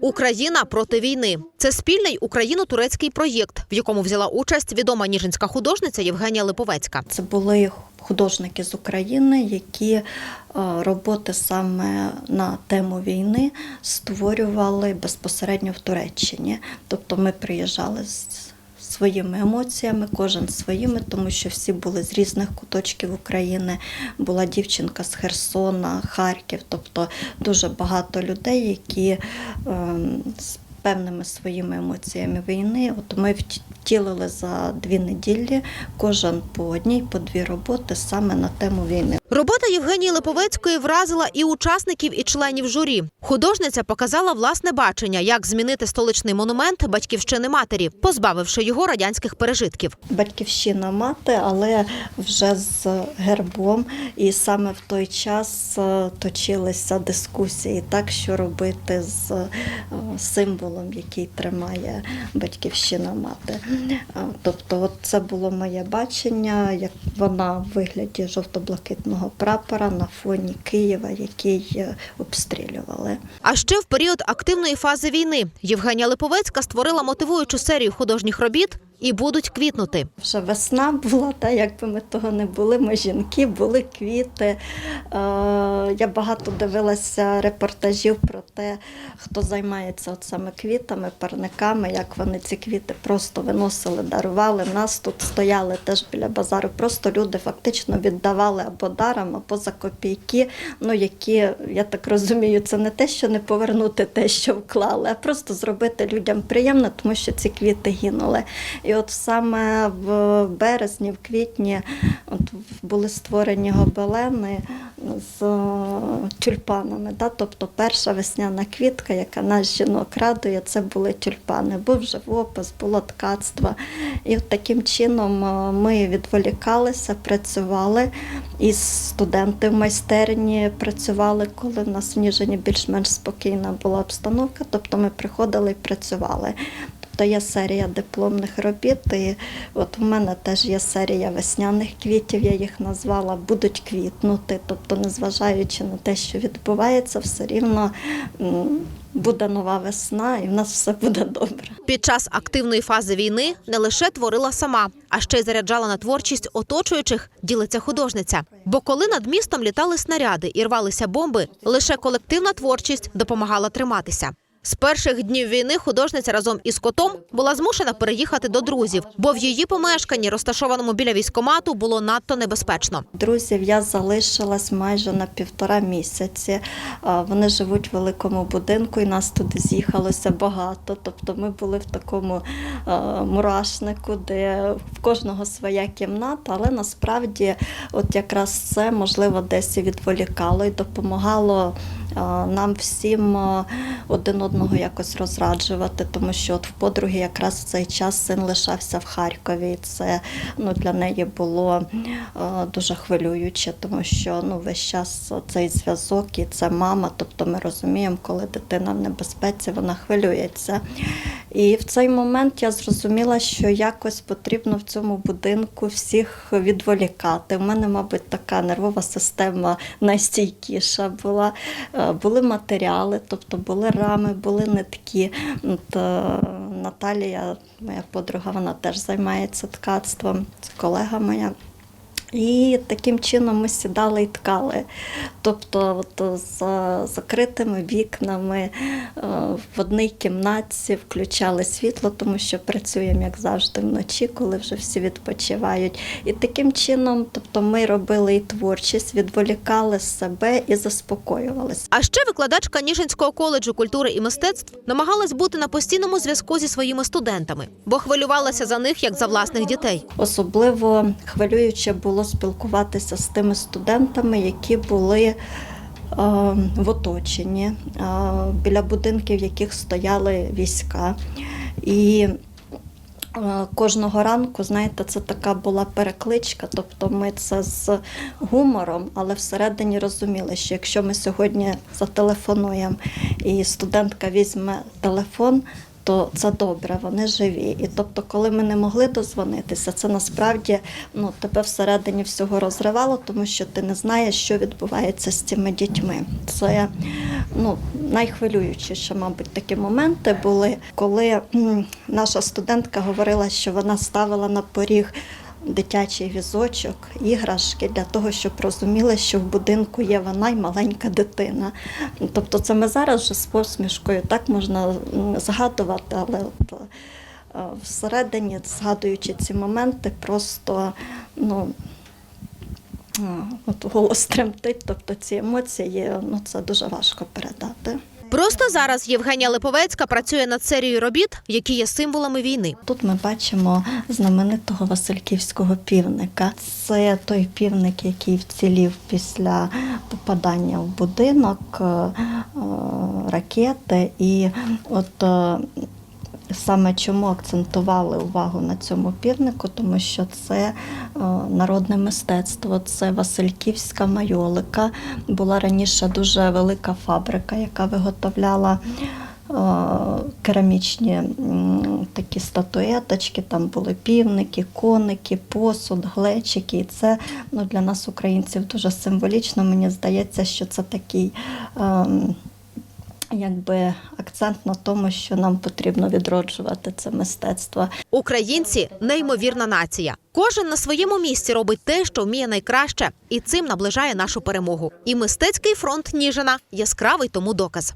Україна проти війни це спільний україно-турецький проєкт, в якому взяла участь відома ніжинська художниця Євгенія Липовецька. Це були художники з України, які е, роботи саме на тему війни створювали безпосередньо в Туреччині. Тобто ми приїжджали з своїми емоціями, кожен своїми, тому що всі були з різних куточків України. Була дівчинка з Херсона, Харків, тобто дуже багато людей, які ем, з певними своїми емоціями війни. От ми втілили за дві неділі кожен по одній, по дві роботи саме на тему війни. Робота Євгенії Липовецької вразила і учасників, і членів журі. Художниця показала власне бачення, як змінити столичний монумент батьківщини матері, позбавивши його радянських пережитків. Батьківщина мати, але вже з гербом. І саме в той час е, точилися дискусії, так що робити з е, символом, який тримає батьківщина мати. Тобто, це було моє бачення, як вона в вигляді жовто-блакитного прапора на фоні Києва, який е, обстрілювали. А ще в період активної фази війни Євгенія Липовецька створила мотивуючу серію художніх робіт і будуть квітнути. Вже весна була, та якби ми того не були. Ми жінки, були квіти. Е, Я багато дивилася репортажів про те, хто займається от саме квітами, парниками, як вони ці квіти просто виносили, дарували. Нас тут стояли теж біля базару. Просто люди фактично віддавали або даром, або за копійки. Ну які я так розумію, це не те, що не повернути те, що вклали, а просто зробити людям приємно, тому що ці квіти гинули. І от саме в березні, в квітні, от були створені гобелени з е, тюльпанами. Да? Тобто перша весняна квітка, яка нас жінок радує, це були тюльпани. Був живопис, було ткацтво. І от таким чином е, ми відволікалися, працювали. І студенти в майстерні працювали, коли в нас в Ніжині більш-менш спокійна була обстановка. Тобто ми приходили і працювали. Тобто є серія дипломних робіт. І от у мене теж є серія весняних квітів, я їх назвала, будуть квітнути. Тобто, незважаючи на те, що відбувається, все рівно буде нова весна, і в нас все буде добре. Під час активної фази війни не лише творила сама, а ще й заряджала на творчість оточуючих, ділиться художниця. Бо коли над містом літали снаряди і рвалися бомби, лише колективна творчість допомагала триматися. З перших днів війни художниця разом із котом була змушена переїхати до друзів, бо в її помешканні, розташованому біля військомату, було надто небезпечно. Друзів я залишилась майже на півтора місяці. Вони живуть в великому будинку, і нас туди з'їхалося багато. Тобто ми були в такому мурашнику, де в кожного своя кімната, але насправді, от якраз це можливо десь і відволікало і допомагало нам всім е, один одного якось розраджувати, тому що от в подруги якраз в цей час син лишався в Харкові. І це ну, для неї було е, дуже хвилююче, тому що ну, весь час цей зв'язок і це мама. Тобто ми розуміємо, коли дитина в небезпеці, вона хвилюється. І в цей момент я зрозуміла, що якось потрібно в цьому будинку всіх відволікати. У мене, мабуть, така нервова система найстійкіша була. Е, Були матеріали, тобто були рами, були нитки. От, е, Наталія, моя подруга, вона теж займається ткацтвом, колега моя. І таким чином ми сідали і ткали. Тобто от, за закритими вікнами е, в одній кімнатці включали світло, тому що працюємо, як завжди, вночі, коли вже всі відпочивають. І таким чином тобто, ми робили і творчість, відволікали себе і заспокоювалися. А ще викладачка Ніжинського коледжу культури і мистецтв намагалась бути на постійному зв'язку зі своїми студентами, бо хвилювалася за них як за власних дітей. Особливо хвилююче було спілкуватися з тими студентами, які були е, в оточенні, е, біля будинків, в яких стояли війська. І е, Кожного ранку, знаєте, це така була перекличка, тобто ми це з гумором, але всередині розуміли, що якщо ми сьогодні зателефонуємо і студентка візьме телефон, то це добре, вони живі. І тобто, коли ми не могли дозвонитися, це насправді ну, тебе всередині всього розривало, тому що ти не знаєш, що відбувається з цими дітьми. Це ну, найхвилюючіше, мабуть, такі моменти були, коли наша студентка говорила, що вона ставила на поріг. Дитячий візочок, іграшки для того, щоб розуміли, що в будинку є вона й маленька дитина. Тобто, це ми зараз вже з посмішкою так можна згадувати, але от, е, всередині, згадуючи ці моменти, просто ну, е, от голос тремтить, тобто ці емоції, ну це дуже важко передати. Просто зараз Євгенія Липовецька працює над серією робіт, які є символами війни. Тут ми бачимо знаменитого Васильківського півника. Це той півник, який вцілів після попадання в будинок е, е, ракети. І от е, саме чому акцентували увагу на цьому півнику, тому що це е, народне мистецтво, це Васильківська майолика. Була раніше дуже велика фабрика, яка виготовляла е, керамічні такі статуеточки, там були півники, коники, посуд, глечики. І це ну, для нас, українців, дуже символічно. Мені здається, що це такий. ем, Якби акцент на тому, що нам потрібно відроджувати це мистецтво. Українці неймовірна нація. Кожен на своєму місці робить те, що вміє найкраще, і цим наближає нашу перемогу. І мистецький фронт Ніжина яскравий тому доказ.